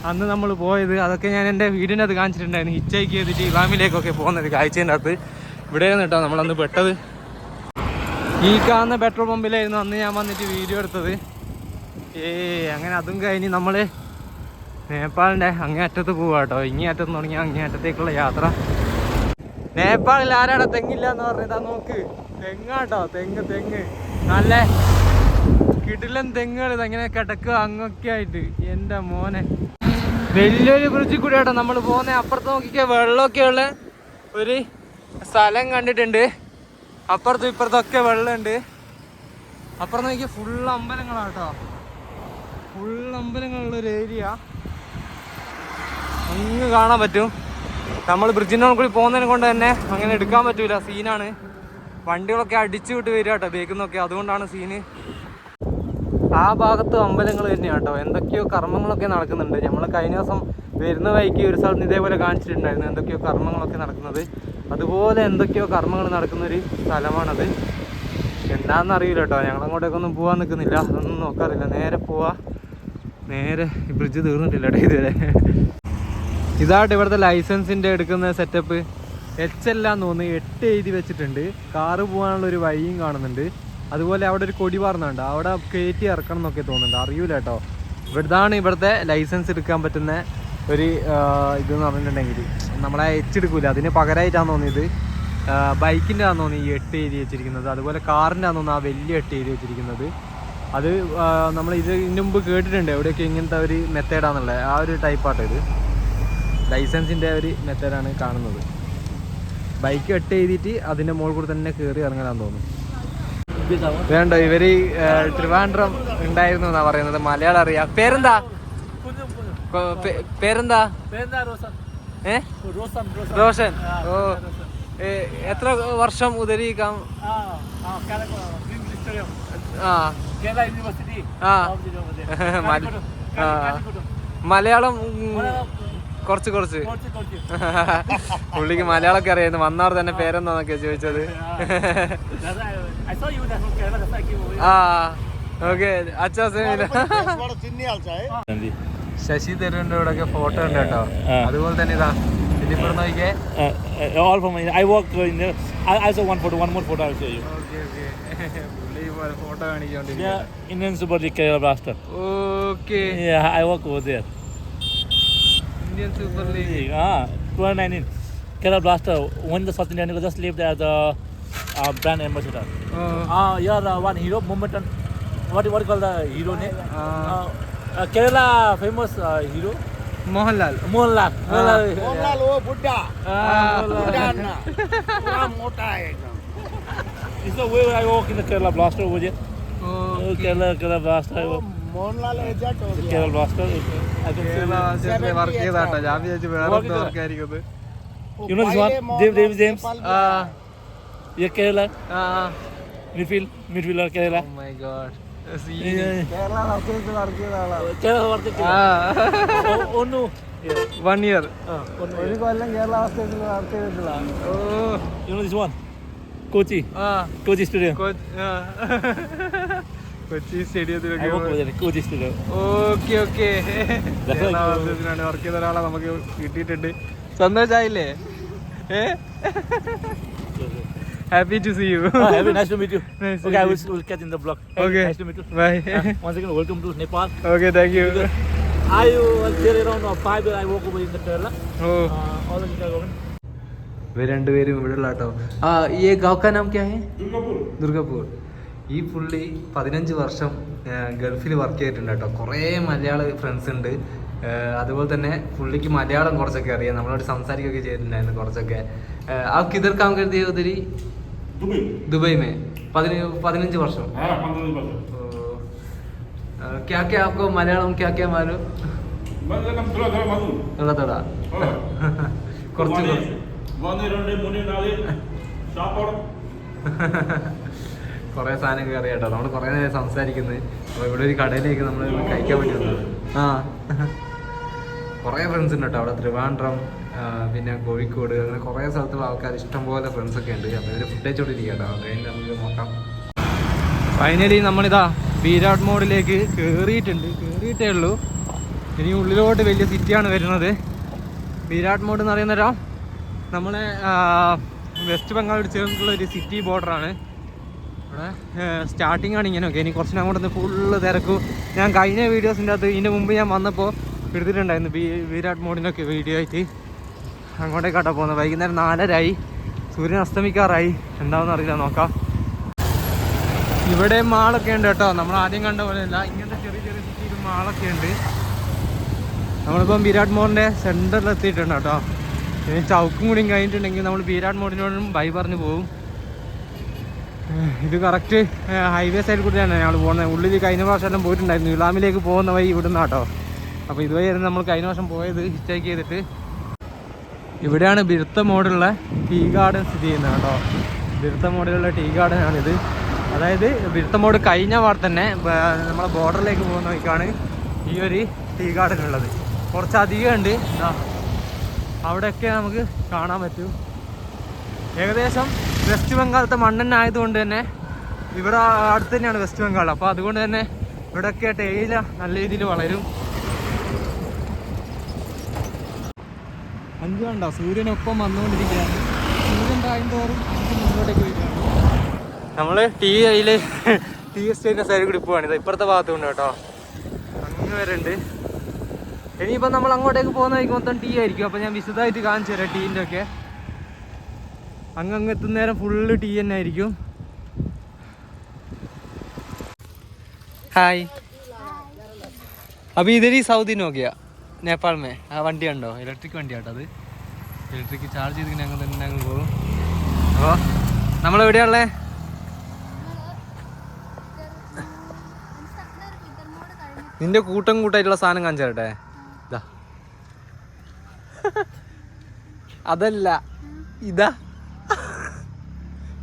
Speaker 2: അന്ന് നമ്മൾ പോയത്. അതൊക്കെ ഞാൻ എന്റെ വീടിന്റെ അത് കാണിച്ചിട്ടുണ്ടായിരുന്നു. ഹിറ്റാക്ക് ചെയ്തിട്ട് ഇളാമിലേക്കൊക്കെ പോകുന്നത് കാഴ്ചേന്റെ അകത്ത്. ഇവിടെ കേട്ടോ നമ്മളന്ന് പെട്ടത്. ഈ കാണുന്ന പെട്രോൾ പമ്പിലായിരുന്നു അന്ന് ഞാൻ വന്നിട്ട് വീഡിയോ എടുത്തത്. ഏ അങ്ങനെ അതും കഴിഞ്ഞ് നമ്മൾ നേപ്പാളിന്റെ അങ്ങേയറ്റത്ത് പോവുക പോവാ കേട്ടോ ഇങ്ങേ അറ്റത്ത് തുടങ്ങിയ അങ്ങേയറ്റത്തേക്കുള്ള യാത്ര. നേപ്പാളിൽ ആരാണ് തെങ്ങില്ല എന്ന് പറഞ്ഞതാ നോക്ക്. തെങ്ങാട്ടോ. തെങ്ങ് തെങ്ങ്. നല്ല കിടിലൻ തെങ്ങുകൾ ഇതെങ്ങനെ കിടക്കുക അങ്ങൊക്കെ ആയിട്ട്. എന്റെ മോനെ. വലിയൊരു ബ്രിഡ്ജിൽ കൂടി കേട്ടോ നമ്മൾ പോകുന്ന അപ്പുറത്ത് നോക്കിക്ക വെള്ളമൊക്കെ ഉള്ള ഒരു സ്ഥലം കണ്ടിട്ടുണ്ട്. അപ്പുറത്തും ഇപ്പുറത്തൊക്കെ വെള്ളമുണ്ട്. അപ്പുറം നോക്കിയാൽ ഫുൾ അമ്പലങ്ങളാണ് കേട്ടോ അമ്പലങ്ങളുള്ള ഒരു ഏരിയ അങ്ങ് കാണാൻ പറ്റും. നമ്മൾ ബ്രിഡ്ജിന്റെ കൂടി പോകുന്നതിനെ കൊണ്ട് തന്നെ അങ്ങനെ എടുക്കാൻ പറ്റൂല. സീനാണ്. വണ്ടികളൊക്കെ അടിച്ചു വിട്ട് വരിക കേട്ടോ ബേക്കുന്നൊക്കെ അതുകൊണ്ടാണ് സീന്. ആ ഭാഗത്ത് അമ്പലങ്ങൾ തന്നെയാണ് കേട്ടോ. എന്തൊക്കെയോ കർമ്മങ്ങളൊക്കെ നടക്കുന്നുണ്ട്. നമ്മൾ കഴിഞ്ഞ ദിവസം വരുന്ന വഴിക്ക് ഒരു സ്ഥലത്ത് ഇതേപോലെ കാണിച്ചിട്ടുണ്ടായിരുന്നു. എന്തൊക്കെയോ കർമ്മങ്ങളൊക്കെ നടക്കുന്നത്. അതുപോലെ എന്തൊക്കെയോ കർമ്മങ്ങൾ നടക്കുന്നൊരു സ്ഥലമാണത്. എന്താണെന്ന് അറിയില്ല കേട്ടോ. ഞങ്ങളങ്ങോട്ടേക്കൊന്നും പോകാൻ നിൽക്കുന്നില്ല. അതൊന്നും നോക്കാറില്ല. നേരെ പോവാ. നേരെ ഈ ബ്രിഡ്ജ് തീർന്നിട്ടില്ല കേട്ടോ ഇതുവരെ. ഇതായിട്ട് ഇവിടുത്തെ ലൈസൻസിന്റെ എടുക്കുന്ന സെറ്റപ്പ് എച്ച് എല്ലാം തോന്നുന്നു. എട്ട് എഴുതി വെച്ചിട്ടുണ്ട്. കാറ് പോകാനുള്ള ഒരു വഴിയും കാണുന്നുണ്ട്. അതുപോലെ അവിടെ ഒരു കൊടി പറഞ്ഞുണ്ട് അവിടെ കയറ്റി ഇറക്കണം എന്നൊക്കെ തോന്നുന്നുണ്ട്. അറിയൂല കേട്ടോ ഇവിടുതാണ് ഇവിടുത്തെ ലൈസൻസ് എടുക്കാൻ പറ്റുന്ന ഒരു ഇതെന്ന് പറഞ്ഞിട്ടുണ്ടെങ്കിൽ. നമ്മളെ എച്ച് എടുക്കൂല. അതിന് പകരമായിട്ടാണ് തോന്നിയത്. ബൈക്കിന്റെ ആണെന്ന് തോന്നി ഈ എട്ട് എഴുതി വെച്ചിരിക്കുന്നത്. അതുപോലെ കാറിന്റെ ആണെന്ന് തോന്നുന്നു ആ വലിയ എട്ട് എഴുതി വെച്ചിരിക്കുന്നത്. അത് നമ്മൾ ഇത് ഇതിന് മുമ്പ് കേട്ടിട്ടുണ്ട്. എവിടെയൊക്കെ ഇങ്ങനത്തെ ഒരു മെത്തേഡാണെന്നുള്ളത് ആ ഒരു ടൈപ്പാട്ടോ ഇത്. ലൈസൻസിന്റെ ഒരു മെത്തേഡാണ് കാണുന്നത്. ബൈക്ക് എട്ട് എഴുതിയിട്ട് അതിന്റെ മുകളിൽ കൂടെ തന്നെ കയറി ഇറങ്ങാൻ തോന്നുന്നു. വേണ്ട? ഇവർ ത്രിവാൻഡ്രം ട്രിവാൻഡ്രം ഉണ്ടായിരുന്നു എന്നാ പറയുന്നത്. മലയാളം അറിയാം. പേരെന്താ? പേരെന്താ? ഏ? റോഷൻ. ഓ. എത്ര വർഷം ഉദരിക്കാം? ആ. മലയാളം കുറച്ച് കുറച്ച്. *laughs* പുള്ളിക്ക് മലയാളമൊക്കെ അറിയായിരുന്നു. വന്നവർ തന്നെ പേരെന്താന്നൊക്കെ ചോദിച്ചത്. ആ ഓക്കെ. അച്ഛാ ശശി തരൂരിന്റെ കൂടെ ഒക്കെ ഫോട്ടോ ഉണ്ട് കേട്ടോ. അതുപോലെ തന്നെ ഇതാ ഇവിടെ നോക്കിയേ
Speaker 1: Uh, uh, I I work in photo I also one you.
Speaker 2: Okay okay. പുള്ളി photo കാണിക്കൊണ്ടിരിക്കുക
Speaker 1: Yeah, Indian Super League Kerala Blaster.
Speaker 2: Okay
Speaker 1: Yeah, I work over there.
Speaker 2: Indian super league
Speaker 1: Ah, 2019. Kerala Blaster. When the Sachin Tendulkar just left as a uh, brand ambassador. Ah, you're uh, one hero, Momentum. What what you call the hero name? Uh, uh, Kerala famous uh, hero.
Speaker 2: Mohanlal
Speaker 1: Mohanlal. Mohanlal.
Speaker 5: Mohanlal, oh Buddha. Buddha na. Pura mota ekdam.
Speaker 1: It's the way I work in the Kerala Blaster over there. Uh, Kerala Kerala Blaster. I work.
Speaker 5: Mohanlal agent ho gaya.
Speaker 1: Kerala Blaster. I can say.
Speaker 2: Work ചെയ്താട്ടോ ഞാൻ വിചാരിച്ചു വേറെ
Speaker 1: Work ചെയ്തതാ?
Speaker 2: Work ആയിരിക്കും
Speaker 1: You know this one? Dave, Dave James.
Speaker 2: ആ
Speaker 1: Yeah, Kerala.
Speaker 2: ആ
Speaker 1: Midfield. Midfielder Kerala.
Speaker 2: My god
Speaker 1: Yeah.
Speaker 5: Kerala Rakesh work ചെയ്ത ആളാ.
Speaker 1: Kerala work. Oh, oh no. Yeah.
Speaker 2: One year
Speaker 1: Uh, one
Speaker 5: ഒരു കൊല്ലം കേരള ബ്ലാസ്റ്റേഴ്സിൽ വർക്ക് ചെയ്തിട്ടുള്ള
Speaker 2: ഓ
Speaker 1: You know this Kochi
Speaker 2: ആ
Speaker 1: Kochi Stadium.
Speaker 2: കൊ- ആ. കൊച്ചി സ്റ്റേഡിയത്തിലൊക്കെ.
Speaker 1: Kochi Stadium.
Speaker 2: Okay okay work ചെയ്ത ഒരാളെ നമുക്ക് കിട്ടിയിട്ടുണ്ട് സന്തോഷായില്ലേ ഏ happy to see you
Speaker 1: Ah, Happy, nice to meet you.
Speaker 2: Nice
Speaker 1: okay, I will, will catch in the vlog. Happy,
Speaker 2: Okay.
Speaker 1: Nice to meet you.
Speaker 2: Bye
Speaker 1: Uh, once again, welcome to Nepal.
Speaker 2: Okay thank you
Speaker 1: I was there around uh, five years. I work over in the Kerala.
Speaker 2: Oh.
Speaker 1: Uh, all the Kerala.
Speaker 2: ഇവർ രണ്ടുപേരും ഇവിടെ ഉള്ള കേട്ടോ ആ ഈ ഗൗക്ക നാം ക്യാ ഹേ ദുർഗപൂർ ഈ പുള്ളി പതിനഞ്ച് വർഷം ഗൾഫിൽ വർക്ക് ചെയ്തിട്ടുണ്ട് കേട്ടോ കുറേ മലയാള ഫ്രണ്ട്സ് ഉണ്ട് ആ, അതുപോലെ തന്നെ പുള്ളിക്ക് മലയാളം കുറച്ചൊക്കെ അറിയാം നമ്മളോട് സംസാരിക്കുകയൊക്കെ ചെയ്തിട്ടുണ്ടായിരുന്നു കുറച്ചൊക്കെ ആ, ആ കിതർ കാം കരുതിയ ഉദരി ദുബൈ മേ പതിന- പതിനഞ്ച് വർഷം ഓ. ആ, ക്യാ ക്യാ ആപ്കോ മലയാളം ക്യാ ക്യാ മാലൂം थोड़ा थोड़ा കുറച്ച് കുറച്ച് *laughs* കുറേ സാധനങ്ങൾ അറിയാം കേട്ടോ. നമ്മൾ കുറേ നേരം സംസാരിക്കുന്നത് അപ്പോൾ ഇവിടെ ഒരു കടയിലേക്ക് നമ്മൾ കഴിക്കാൻ പറ്റുന്നത് ആ. *laughs* കുറേ ഫ്രണ്ട്സ് ഉണ്ട് കേട്ടോ അവിടെ. ട്രിവാൻഡ്രം പിന്നെ കോഴിക്കോട് അങ്ങനെ കുറേ സ്ഥലത്തുള്ള ആൾക്കാർ ഇഷ്ടംപോലെ ഫ്രണ്ട്സ് ഒക്കെ ഉണ്ട്. അപ്പോൾ ഇവർ ഫുഡ് കേട്ടോ. അത് നമുക്ക് നോക്കാം. ഫൈനലി നമ്മളിതാ ബീരാട് മോഡിലേക്ക് കയറിയിട്ടുണ്ട് കയറിയിട്ടേ ഉള്ളൂ. ഇനി ഉള്ളിലോട്ട് വലിയ സിറ്റിയാണ് വരുന്നത്. വിരാട് മോഡ് എന്ന് പറയുന്നേരം നമ്മളെ വെസ്റ്റ് ബംഗാൾ ചേർന്നിട്ടുള്ള ഒരു സിറ്റി ബോർഡറാണ് ഇവിടെ സ്റ്റാർട്ടിംഗ് ആണ് ഇങ്ങനെയൊക്കെ ഇനി കുറച്ച് അങ്ങോട്ട് ഫുൾ ഫുള്ള് തിരക്കും. ഞാൻ കഴിഞ്ഞ വീഡിയോസിന്റെ അകത്ത് ഇതിന്റെ മുമ്പ് ഞാൻ വന്നപ്പോൾ എടുത്തിട്ടുണ്ടായിരുന്നു ബി വിരാട് മോഡിനൊക്കെ വീഡിയോ ആയിട്ട്. അങ്ങോട്ടേക്കാട്ടോ പോകുന്നത് വൈകുന്നേരം നാലരായി. സൂര്യൻ അസ്തമിക്കാറായി. എന്താണെന്ന് അറിയില്ല നോക്കാം. ഇവിടെ മാളൊക്കെ ഉണ്ട് കേട്ടോ. നമ്മൾ ആദ്യം കണ്ട പോലെ അല്ല. ഇങ്ങനത്തെ ചെറിയ ചെറിയ സിറ്റിയിൽ മാളൊക്കെ ഉണ്ട്. നമ്മളിപ്പം വിരാട് മോഹന്റെ സെന്ററിൽ എത്തിയിട്ടുണ്ട് കേട്ടോ. ഇനി ചൗക്കും കൂടിയും കഴിഞ്ഞിട്ടുണ്ടെങ്കിൽ നമ്മൾ വിരാട് മോഡിനോടും ബൈ പറഞ്ഞു പോകും ഇത് കറക്റ്റ് ഹൈവേ സൈഡിൽ കൂടിയാണ് ഞങ്ങൾ പോകുന്നത് ഉള്ളിൽ കഴിഞ്ഞ പ്രാവശ്യം പോയിട്ടുണ്ടായിരുന്നു. ഇളാമിലേക്ക് പോകുന്ന വഴി ഇവിടുന്ന് കേട്ടോ. അപ്പോൾ ഇതുവഴിയായിരുന്നു നമ്മൾ കഴിഞ്ഞ വർഷം പോയത് ഹിസ്റ്റേക്ക് ചെയ്തിട്ട്. ഇവിടെയാണ് ബിരുത്ത മോഡുള്ള ടീ ഗാർഡൻ സ്ഥിതി ചെയ്യുന്നത് കേട്ടോ. ബിരുത്ത മോഡിലുള്ള ടീ ഗാർഡൻ ആണിത് അതായത് ബിരുത്ത മോഡ് കഴിഞ്ഞ പാടെ തന്നെ നമ്മളെ ബോർഡറിലേക്ക് പോകുന്ന വഴിക്കാണ് ഈ ഒരു ടീ ഗാർഡൻ ഉള്ളത്. കുറച്ചധികം ഉണ്ട് ഇതാ അവിടെയൊക്കെ നമുക്ക് കാണാൻ പറ്റും. ഏകദേശം വെസ്റ്റ് ബംഗാളത്തെ മണ്ണെണ്ണ ആയതുകൊണ്ട് തന്നെ ഇവിടെ അടുത്ത് തന്നെയാണ് വെസ്റ്റ് ബംഗാൾ അപ്പോൾ അതുകൊണ്ട് തന്നെ ഇവിടെയൊക്കെ തേയില നല്ല രീതിയിൽ വളരും. അഞ്ച് കണ്ട? സൂര്യനൊപ്പം വന്നുകൊണ്ടിരിക്കുകയാണ്. സൂര്യൻ താഴ്ന്തോറും മുന്നോട്ടേക്ക് വരികയാണ്. നമ്മൾ ടീ അതിൽ ടീ എസ്റ്റേറ്റിന്റെ സൈഡിൽ കൂടി പോവാണ്. ഇത് ഇപ്പുറത്തെ ഭാഗത്തുണ്ട് കേട്ടോ. അങ്ങ് വരെ ഉണ്ട് ഇനിയിപ്പോൾ നമ്മൾ അങ്ങോട്ടേക്ക് പോകുന്നതായിരിക്കും മൊത്തം ടീ ആയിരിക്കും. അപ്പോൾ ഞാൻ വിശദമായിട്ട് കാണിച്ചു തരാം ടീന്റെ ഒക്കെ. അങ്ങ് അങ്ങ് എത്തുന്നേരം ഫുള്ള് ടീ തന്നെ ആയിരിക്കും. ഹായ് അപ്പൊ ഇതൊരു സൗദി നോക്കിയ. നേപ്പാൾ ആ വണ്ടി ഉണ്ടോ ഇലക്ട്രിക് വണ്ടിയാട്ടോ അത്. ഇലക്ട്രിക് ചാർജ് ചെയ്ത് ഞങ്ങൾ തന്നെ ഞങ്ങൾ പോകും. അപ്പോൾ നമ്മളെവിടെയാണല്ലേ നിന്റെ കൂട്ടം കൂട്ടായിട്ടുള്ള സാധനം കാണിച്ചു തരട്ടെ ഇതാ അതല്ല. ഇതാ.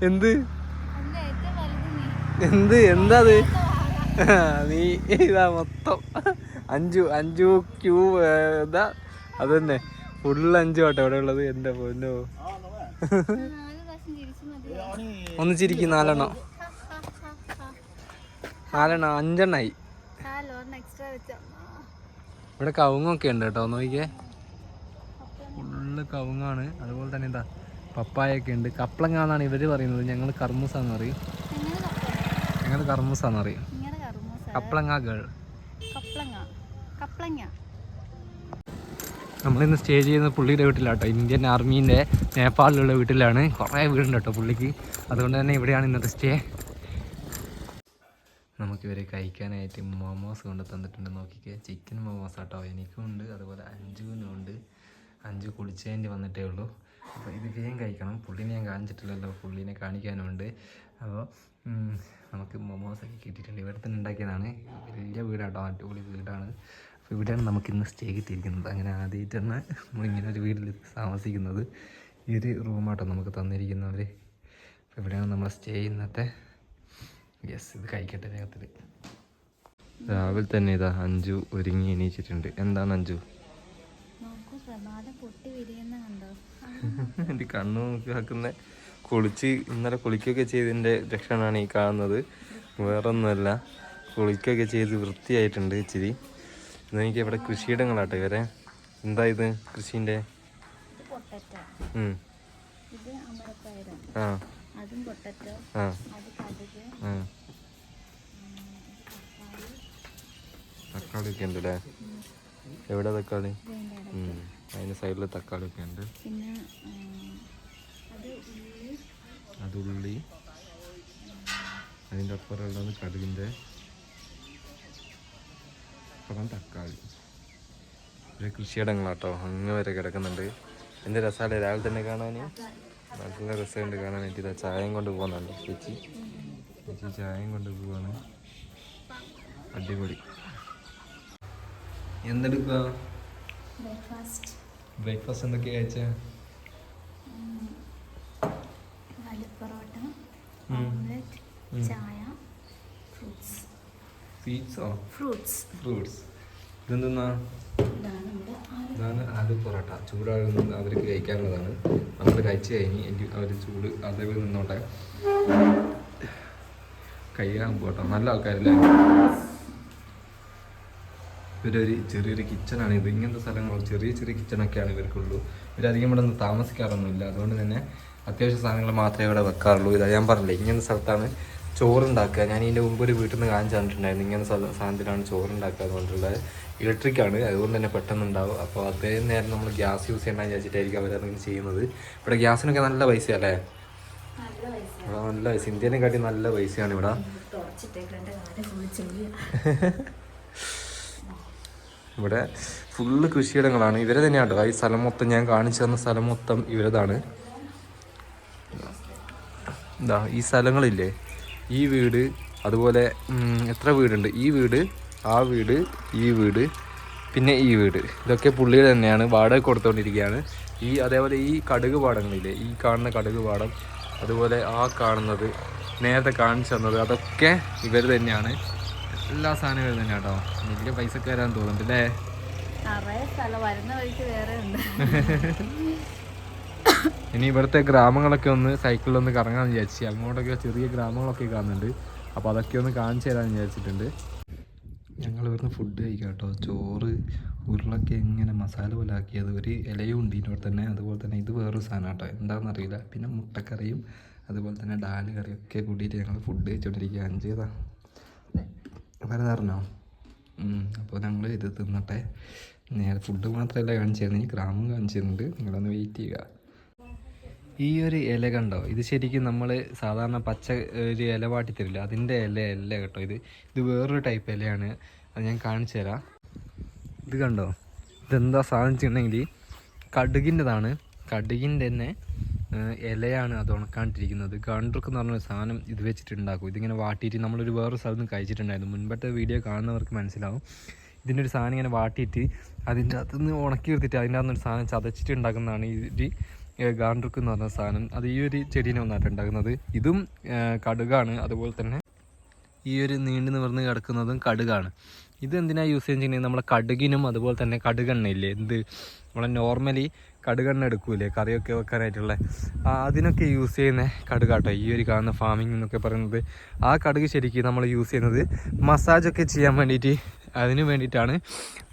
Speaker 2: എന്ത്? എന്ത്? എന്താ അത് നീ ഇതാ മൊത്തം. അഞ്ചു അഞ്ചു ക്യൂ എന്താ അത് തന്നെ ഫുള്ള് അഞ്ചു ആട്ടോ ഇവിടെ ഉള്ളത് എന്റെ പൊന്നോ. ഒന്ന് ചിരിക്കും നാലെണ്ണം. നാലെണ്ണം അഞ്ചെണ്ണായി.
Speaker 3: ഹലോ എക്സ്ട്രാ വെച്ച.
Speaker 2: ഇവിടെ കവുങ്ങൊക്കെ ഉണ്ട് കേട്ടോ നോക്കിക്കേ ഫുള്ള് കവുങ്ങാണ്. അതുപോലെ തന്നെ എന്താ പപ്പായൊക്കെ ഉണ്ട്. കപ്ലങ്ങ എന്നാണ് ഇവർ പറയുന്നത്. ഞങ്ങൾ കർമ്മൂസ എന്ന് പറയും. ഞങ്ങൾ കർമ്മൂസ എന്ന് പറയും. കപ്ലങ്ങ ഗേൾ. നമ്മളിന്ന് സ്റ്റേ ചെയ്യുന്ന പുള്ളിയുടെ വീട്ടിലാട്ടോ. ഇന്ത്യൻ ആർമീന്റെ നേപ്പാളിലുള്ള വീട്ടിലാണ്. കുറേ വീടുണ്ട് കേട്ടോ പുള്ളിക്ക്. അതുകൊണ്ട് തന്നെ ഇവിടെയാണ് ഇന്നത്തെ സ്റ്റേ. നമുക്ക് ഇവരെ കഴിക്കാനായിട്ട് മോമോസ് കൊണ്ട് തന്നിട്ടുണ്ട്. നോക്കിക്കേ ചിക്കൻ മോമോസ് ആട്ടോ എനിക്കും ഉണ്ട്. അതുപോലെ അഞ്ചുവിനും ഉണ്ട്. അഞ്ചു കുളിച്ചേണ്ടി വന്നിട്ടേ ഉള്ളൂ. അപ്പോൾ ഇത് വേഗം കഴിക്കണം. പുള്ളിനെ ഞാൻ കാണിച്ചിട്ടില്ലല്ലോ. പുള്ളിനെ കാണിക്കാനുണ്ട്. അപ്പോൾ നമുക്ക് മൊമോസൊക്കെ കിട്ടിയിട്ടുണ്ട്. ഇവിടെ തന്നെ ഉണ്ടാക്കിയതാണ്. വലിയ വീടാട്ടോ. അടിപൊളി വീടാണ്. അപ്പോൾ ഇവിടെയാണ് നമുക്ക് ഇന്ന് സ്റ്റേ കിട്ടിയിരിക്കുന്നത്. അങ്ങനെ ആദ്യമായിട്ടാണ് നമ്മളിങ്ങനെ ഒരു വീട്ടിൽ താമസിക്കുന്നത്. ഈ ഒരു റൂമാട്ടോ നമുക്ക് തന്നിരിക്കുന്നവർ അപ്പോൾ ഇവിടെയാണ് നമ്മൾ സ്റ്റേ ഇന്നത്തെ യെസ് ഇത് കഴിക്കട്ടെ വേഗത്തിൽ രാവിലെ തന്നെ ഇതാ അഞ്ചു ഒരുങ്ങി എണീച്ചിട്ടുണ്ട്. എന്താണ് അഞ്ചു?
Speaker 3: പ്രഭാതം പൊട്ടി വിരിയുന്ന കണ്ടോ?
Speaker 2: എന്റെ കണ്ണു നോക്കി വെക്കുന്ന കുളിച്ച് ഇന്നലെ കുളിക്കുകയൊക്കെ ചെയ്തതിന്റെ ലക്ഷണമാണ് ഈ കാണുന്നത്. വേറൊന്നുമല്ല കുളിക്കുകയൊക്കെ ചെയ്ത് വൃത്തിയായിട്ടുണ്ട് ഇച്ചിരി. എനിക്ക് ഇവിടെ കൃഷിയിടങ്ങളാട്ടെ ഇവരെ. എന്താ ഇത്
Speaker 3: കൃഷിന്റെ?
Speaker 2: ആ. ആ. തക്കാളി ഒക്കെ ഉണ്ട് അല്ലേ എവിടെ തക്കാളി. അതിന്റെ സൈഡിൽ തക്കാളി ഒക്കെ ഉണ്ട്.
Speaker 3: പിന്നെ അത് ഉള്ളി.
Speaker 2: അത് ഉള്ളി. അതിന്റെ അപ്പുറമുള്ളത് കടുകിന്റെ അപ്പുറം തക്കാളി. ഒരു കൃഷിയിടങ്ങളാട്ടോ. അങ്ങ് വരെ കിടക്കുന്നുണ്ട്. എന്റെ രസമല്ലേ രാവിലെ തന്നെ കാണാൻ നല്ല രസമുണ്ട് കാണാൻ. ഇതാ ചായയും കൊണ്ട് പോകുന്നുണ്ട്. ചേച്ചി. ചേച്ചി ചായയും കൊണ്ട് പോവാണ്. അടിപൊളി. എന്തെടുക്കുക
Speaker 3: ബ്രേക്ക്ഫാസ്റ്റ്
Speaker 2: ബ്രേക്ക്ഫാസ്റ്റ് എന്തൊക്കെയാ കഴിച്ച.
Speaker 3: ചായ ഫ്രൂട്ട്സ്
Speaker 2: സ്വീറ്റ്സോ
Speaker 3: ഫ്രൂട്ട്സ്
Speaker 2: ഫ്രൂട്ട്സ് ഇതെന്തെന്നാ?
Speaker 3: ഇതാണ് നമ്മുടെ ആലു.
Speaker 2: ഇതാണ് ആലു പൊറോട്ട. ചൂടാകുന്നത് അവർക്ക് കഴിക്കാനുള്ളതാണ്. നമ്മൾ കഴിച്ചു കഴിഞ്ഞ് എനിക്ക് അവർ ചൂട് അതേപോലെ നിന്നോട്ടെ. പോട്ടോ നല്ല ആൾക്കാരല്ലേ? ഇവരൊരു ചെറിയൊരു കിച്ചണാണ് ഇത് ഇങ്ങനത്തെ സ്ഥലങ്ങൾ ചെറിയ ചെറിയ കിച്ചണൊക്കെയാണ് ഇവർക്കുള്ളൂ ഇവരധികം ഇവിടെ നിന്ന് താമസിക്കാറൊന്നുമില്ല അതുകൊണ്ട് തന്നെ അത്യാവശ്യ സാധനങ്ങൾ മാത്രമേ ഇവിടെ വെക്കാറുള്ളൂ ഇതാ ഞാൻ പറഞ്ഞില്ലേ ഇങ്ങനത്തെ സ്ഥലത്താണ് ചോറുണ്ടാക്കുക ഞാൻ ഇതിന്റെ മുമ്പ് ഒരു വീട്ടിൽ നിന്ന് കാണിച്ചു തന്നിട്ടുണ്ടായിരുന്നു ഇങ്ങനത്തെ സ്ഥല- സാധനത്തിലാണ് ചോറുണ്ടാക്കുക അതുകൊണ്ടുള്ളത് ഇലക്ട്രിക് ആണ് അതുകൊണ്ട് തന്നെ പെട്ടെന്ന് ഉണ്ടാവും അപ്പോൾ അതേ നേരം നമ്മൾ ഗ്യാസ് യൂസ് ചെയ്യണമെന്ന് വിചാരിച്ചിട്ടായിരിക്കും അവരങ്ങനെ ചെയ്യുന്നത് ഇവിടെ ഗ്യാസിനൊക്കെ നല്ല
Speaker 3: പൈസ
Speaker 2: ഇവിടെ നല്ല പൈസ ഇന്ത്യനെ കാട്ടി നല്ല പൈസയാണ് ഇവിടെ ഇവിടെ ഫുള്ള് കൃഷിയിടങ്ങളാണ്. ഇവരെ തന്നെയാണ് കേട്ടോ ഈ സ്ഥലം മൊത്തം ഞാൻ കാണിച്ചു തന്ന സ്ഥലം മൊത്തം ഇവരതാണ്. എന്താ ഈ സ്ഥലങ്ങളില്ലേ? ഈ വീട് അതുപോലെ എത്ര വീടുണ്ട്? ഈ വീട് ആ വീട് ഈ വീട് പിന്നെ ഈ വീട്. ഇതൊക്കെ പുള്ളിയുടെ തന്നെയാണ്. വാടക കൊടുത്തുകൊണ്ടിരിക്കുകയാണ് ഈ അതേപോലെ ഈ കടുക് പാടങ്ങളില്ലേ? ഈ കാണുന്ന കടുക് പാടം അതുപോലെ ആ കാണുന്നത് നേരത്തെ കാണിച്ചു തന്നത് അതൊക്കെ ഇവർ തന്നെയാണ്. എല്ലാ സാധനങ്ങളും തന്നെ കേട്ടോ. വലിയ പൈസക്കാരാന്ന് തോന്നുന്നുണ്ട് അല്ലേ
Speaker 3: ഉണ്ട്. *laughs*
Speaker 2: ഇനി ഇവിടുത്തെ ഗ്രാമങ്ങളൊക്കെ ഒന്ന് സൈക്കിളിൽ ഒന്ന് കറങ്ങാൻ വിചാരിച്ചു അങ്ങോട്ടൊക്കെ ചെറിയ ഗ്രാമങ്ങളൊക്കെ കാണുന്നുണ്ട്. അപ്പോൾ അതൊക്കെ ഒന്ന് കാണിച്ചു തരാൻ വിചാരിച്ചിട്ടുണ്ട്. ഞങ്ങൾ ഇവിടുന്ന് ഫുഡ് കഴിക്കാം കേട്ടോ. ചോറ് ഉരുളൊക്കെ ഇങ്ങനെ മസാല പോലെ ആക്കിയത്. ഒരു ഇലയും ഉണ്ട് ഇതിനോട് തന്നെ അതുപോലെ തന്നെ ഇത് വേറൊരു സാധനം കേട്ടോ. എന്താണെന്ന് അറിയില്ല. പിന്നെ മുട്ടക്കറിയും അതുപോലെ തന്നെ ഡാൽ കറിയൊക്കെ ഒക്കെ കൂട്ടിയിട്ട് ഞങ്ങൾ ഫുഡ് കഴിച്ചുകൊണ്ടിരിക്കുക അഞ്ച് ചെയ്താ തരണോ അപ്പോൾ ഞങ്ങൾ ഇത് തിന്നട്ടെ. നേരെ ഫുഡ് മാത്രമല്ല കാണിച്ചു തരുന്നത് ക്രാമും കാണിച്ചിരുന്നുണ്ട് നിങ്ങളൊന്ന് വെയിറ്റ് ചെയ്യുക. ഈ ഒരു ഇല കണ്ടോ? ഇത് ശരിക്കും നമ്മൾ സാധാരണ പച്ച ഒരു ഇല വാട്ടി തരില്ല അതിന്റെ ഇല അല്ല കേട്ടോ ഇത്. ഇത് വേറൊരു ടൈപ്പ് ഇലയാണ്. അത് ഞാൻ കാണിച്ചു തരാം. ഇത് കണ്ടോ? ഇതെന്താ സാധിച്ചിട്ടുണ്ടെങ്കിൽ കടുകിന്റെതാണ്. കടുകിന്റെ തന്നെ ഇലയാണ് അത് ഉണക്കാണ്ടിരിക്കുന്നത്. ഗണ്ടർക്ക് എന്ന് പറഞ്ഞൊരു സാധനം ഇത് വെച്ചിട്ടുണ്ടാക്കും. ഇതിങ്ങനെ വാട്ടിയിട്ട് നമ്മളൊരു വേറൊരു സ്ഥലത്ത് നിന്ന് കഴിച്ചിട്ടുണ്ടായിരുന്നു. മുൻപത്തെ വീഡിയോ കാണുന്നവർക്ക് മനസ്സിലാവും. ഇതിന്റെ ഒരു സാധനം ഇങ്ങനെ വാട്ടിയിട്ട് അതിന്റെ അകത്ത് നിന്ന് ഉണക്കി എടുത്തിട്ട് അതിന്റെ അകത്തുനിന്ന് ഒരു സാധനം ചതച്ചിട്ട് ഉണ്ടാക്കുന്നതാണ് ഈ ഒരു ഗാണ്ട്രക്ക് എന്ന് പറഞ്ഞ സാധനം. അത് ഈ ഒരു ചെടീനെ ഒന്നായിട്ട് ഉണ്ടാക്കുന്നത്. ഇതും കടുകാണ്. അതുപോലെ തന്നെ ഈ ഒരു നീണ്ടു നിവർന്ന് കിടക്കുന്നതും കടുകാണ്. ഇത് എന്തിനാണ് യൂസ് ചെയ്യുന്നത്? നമ്മളെ കടുകിനും അതുപോലെ തന്നെ കടുകെണ്ണ ഇല്ലേ എന്ത്? നമ്മളെ നോർമലി കടുകെണ്ണ എടുക്കൂലേ? കറിയൊക്കെ വെക്കാനായിട്ടുള്ള. അതിനൊക്കെ യൂസ് ചെയ്യുന്ന കടുകാട്ടോ ഈ ഒരു കാണുന്ന ഫാമിംഗ് എന്നൊക്കെ പറയുന്നത്. ആ കടുക് ശരിക്കും നമ്മൾ യൂസ് ചെയ്യുന്നത് മസാജൊക്കെ ചെയ്യാൻ വേണ്ടിയിട്ട് അതിന് വേണ്ടിയിട്ടാണ്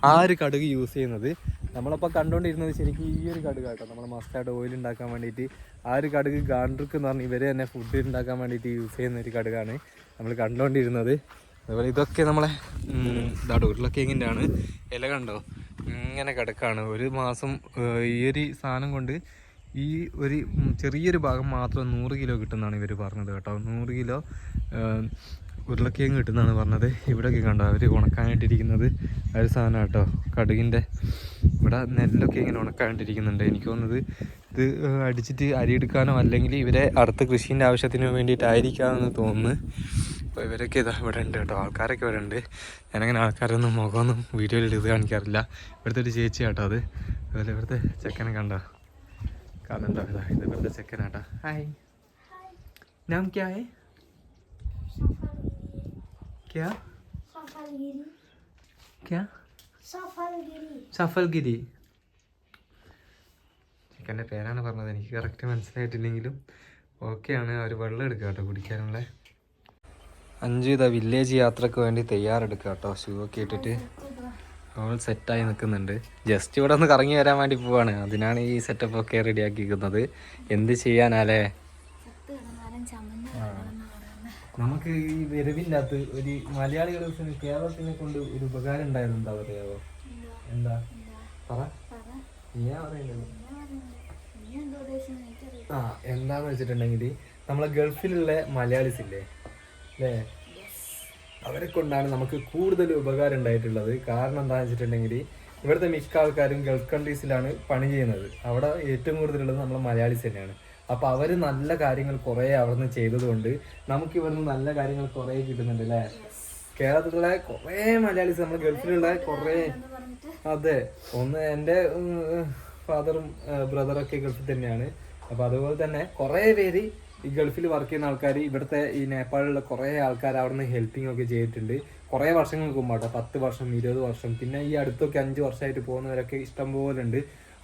Speaker 2: ആ ഒരു കടുക് യൂസ് ചെയ്യുന്നത്. നമ്മളപ്പോൾ കണ്ടുകൊണ്ടിരുന്നത് ശരിക്കും ഈ ഒരു കടുക് കേട്ടോ നമ്മൾ മസ്റ്റാർഡ് ഓയിൽ ഉണ്ടാക്കാൻ വേണ്ടിയിട്ട്. ആ ഒരു കടുക് ഗാൻഡ്രിക്ക് എന്ന് പറഞ്ഞാൽ ഇവർ തന്നെ ഫുഡ് ഉണ്ടാക്കാൻ വേണ്ടിയിട്ട് യൂസ് ചെയ്യുന്ന ഒരു കടുകാണ് നമ്മൾ കണ്ടുകൊണ്ടിരുന്നത് അതുപോലെ ഇതൊക്കെ നമ്മളെ ഇതാട്ടോ ഉരുളക്കിഴങ്ങിന്റെ ആണ് ഇല കണ്ടോ? ഇങ്ങനെ കിടക്കാണ്. ഒരു മാസം ഈ ഒരു സാധനം കൊണ്ട് ഈ ഒരു ചെറിയൊരു ഭാഗം മാത്രം നൂറ് കിലോ കിട്ടുന്നതാണ് ഇവർ പറഞ്ഞത് കേട്ടോ. നൂറ് കിലോ ഉരുളക്കിഴങ്ങ് കിട്ടുന്നതാണ് പറഞ്ഞത്. ഇവിടെയൊക്കെ കണ്ടോ അവർ ഉണക്കാനായിട്ടിരിക്കുന്നത് ഒരു സാധനം കേട്ടോ. കടുകിന്റെ ഇവിടെ നെല്ലൊക്കെ ഇങ്ങനെ ഉണക്കാനായിട്ടിരിക്കുന്നുണ്ട് എനിക്ക് തോന്നുന്നത് ഇത് അടിച്ചിട്ട് അരിയെടുക്കാനോ അല്ലെങ്കിൽ ഇവരെ അടുത്ത കൃഷീന്റെ ആവശ്യത്തിന് വേണ്ടിയിട്ടായിരിക്കാമെന്ന് തോന്നുന്നു. അപ്പോൾ ഇവരൊക്കെ ഇതാ ഇവിടെ ഉണ്ട് കേട്ടോ. ആൾക്കാരൊക്കെ ഇവിടെ ഉണ്ട്. ഞാനങ്ങനെ ആൾക്കാരൊന്നും മുഖമൊന്നും വീഡിയോയിൽ എടുത്ത് കാണിക്കാറില്ല. ഇവിടുത്തെ ഒരു ചേച്ചി കേട്ടോ അത്. അതുപോലെ ഇവിടുത്തെ ചെക്കനെ കണ്ടോ? കാണുന്നുണ്ടോ? ഇതാ ഇത് ഇവിടുത്തെ ചെക്കനാട്ടോ. ഹായ് നാം ക്യാ ഹേ? ക്യാ? ക്യാ? സഫൽഗിരി. ചിക്കന്റെ പേരാണ് പറഞ്ഞത്. എനിക്ക് കറക്റ്റ് മനസ്സിലായിട്ടില്ലെങ്കിലും ഓക്കെയാണ് അവർ വെള്ളം എടുക്കുക കേട്ടോ കുടിക്കാനുള്ള. അഞ്ചു വില്ലേജ് യാത്രയ്ക്ക് വേണ്ടി തയ്യാറെടുക്കുക കേട്ടോ ഷൂ ഒക്കെ ഇട്ടിട്ട്. അവൾ സെറ്റായി നിൽക്കുന്നുണ്ട്. ജസ്റ്റ് ഇവിടെ ഒന്ന് കറങ്ങി വരാൻ വേണ്ടി പോവാണ്. അതിനാണ് ഈ സെറ്റപ്പ് ഒക്കെ റെഡിയാക്കിയിരിക്കുന്നത് എന്ത് ചെയ്യാനാലേ? നമുക്ക് ഈ വരവില്ലാത്ത ഒരു മലയാളികൾ കേരളത്തിനെ കൊണ്ട് ഒരു ഉപകാരം ഉണ്ടായത് എന്താ പറയാവോ? എന്താ? പറ. ആ എന്താന്ന് വെച്ചിട്ടുണ്ടെങ്കിൽ നമ്മളെ ഗൾഫിലുള്ള മലയാളീസ് ഇല്ലേ അല്ലേ അവരെ കൊണ്ടാണ് നമുക്ക് കൂടുതൽ ഉപകാരം ഉണ്ടായിട്ടുള്ളത്. കാരണം എന്താണെന്ന് വെച്ചിട്ടുണ്ടെങ്കിൽ ഇവിടുത്തെ മിക്ക ആൾക്കാരും ഗൾഫ് കൺട്രീസിലാണ് പണി ചെയ്യുന്നത്. അവിടെ ഏറ്റവും കൂടുതലുള്ളത് നമ്മൾ മലയാളീസ് തന്നെയാണ്. അപ്പോൾ അവർ നല്ല കാര്യങ്ങൾ കുറേ അവിടുന്ന് ചെയ്തതുകൊണ്ട് നമുക്ക് ഇവിടുന്ന് നല്ല കാര്യങ്ങൾ കുറേ കിട്ടുന്നുണ്ട് അല്ലേ കേരളത്തിലുള്ള കുറേ മലയാളീസ് നമ്മൾ ഗൾഫിലുള്ള കുറേ അതെ. ഒന്ന് എന്റെ ഫാദറും ബ്രദറൊക്കെ ഗൾഫിൽ തന്നെയാണ്. അപ്പോൾ അതുപോലെ തന്നെ കുറേ പേര് ഈ ഗൾഫിൽ വർക്ക് ചെയ്യുന്ന ആൾക്കാർ ഇവിടുത്തെ ഈ നേപ്പാളിലുള്ള കുറേ ആൾക്കാർ അവിടെ നിന്ന് ഹെൽപ്പിംഗ് ഒക്കെ ചെയ്തിട്ടുണ്ട്. കുറേ വർഷങ്ങൾക്ക് മുമ്പ് കേട്ടോ പത്ത് വർഷം ഇരുപത് വർഷം പിന്നെ ഈ അടുത്തൊക്കെ അഞ്ച് വർഷമായിട്ട് പോകുന്നവരൊക്കെ ഇഷ്ടം പോലെ ഉണ്ട്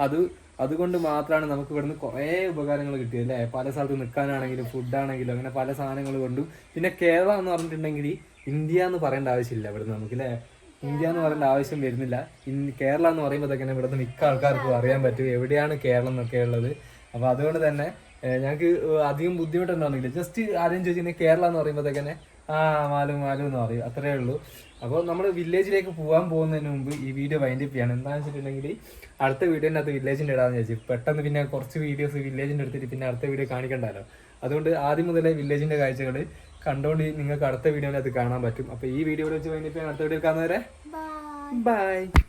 Speaker 2: അത് അതുകൊണ്ട് മാത്രമാണ് നമുക്ക് ഇവിടുന്ന് കുറേ ഉപകാരങ്ങൾ കിട്ടിയത് അല്ലേ? പല സ്ഥലത്ത് നിൽക്കാനാണെങ്കിലും ഫുഡാണെങ്കിലും അങ്ങനെ പല സാധനങ്ങൾ കൊണ്ടും. പിന്നെ കേരളം എന്ന് പറഞ്ഞിട്ടുണ്ടെങ്കിൽ ഇന്ത്യ എന്ന് പറയേണ്ട ആവശ്യമില്ല ഇവിടുന്ന് നമുക്ക് അല്ലേ? ഇന്ത്യ എന്ന് പറയേണ്ട ആവശ്യം വരുന്നില്ല. കേരളം എന്ന് പറയുമ്പോൾ തന്നെ ഇവിടുന്ന് മിക്ക ആൾക്കാർക്കും അറിയാൻ പറ്റും എവിടെയാണ് കേരളം എന്നൊക്കെ ഉള്ളത്. അപ്പോൾ അതുകൊണ്ട് തന്നെ ഞങ്ങൾക്ക് അധികം ബുദ്ധിമുട്ടുണ്ടാവുന്നില്ല. ജസ്റ്റ് ആരെയും ചോദിച്ചാൽ കേരള എന്ന് പറയുമ്പോഴത്തേക്കന്നെ ആ മാലു മാലു എന്ന് പറയും. അത്രേ ഉള്ളൂ. അപ്പോൾ നമ്മൾ വില്ലേജിലേക്ക് പോകാൻ പോകുന്നതിന് മുമ്പ് ഈ വീഡിയോ വൈൻഡപ്പ് ചെയ്യണം. എന്താണെന്ന് വെച്ചിട്ടുണ്ടെങ്കിൽ അടുത്ത വീഡിയോന്റെ അകത്ത് വില്ലേജിന്റെ ഇടാന്ന് ചോദിച്ചു പെട്ടെന്ന് പിന്നെ കുറച്ച് വീഡിയോസ് വില്ലേജിന്റെ എടുത്തിട്ട് പിന്നെ അടുത്ത വീഡിയോ കാണിക്കണ്ടല്ലോ. അതുകൊണ്ട് ആദ്യം മുതലേ വില്ലേജിന്റെ കാഴ്ചകൾ കണ്ടുകൊണ്ട് നിങ്ങൾക്ക് അടുത്ത വീഡിയോയിൽ അത് കാണാൻ പറ്റും. അപ്പോൾ ഈ വീഡിയോ വെച്ച് വൈൻഡപ്പ് ചെയ്യാൻ അടുത്ത വീഡിയോ കാണുന്നവരെ ബൈ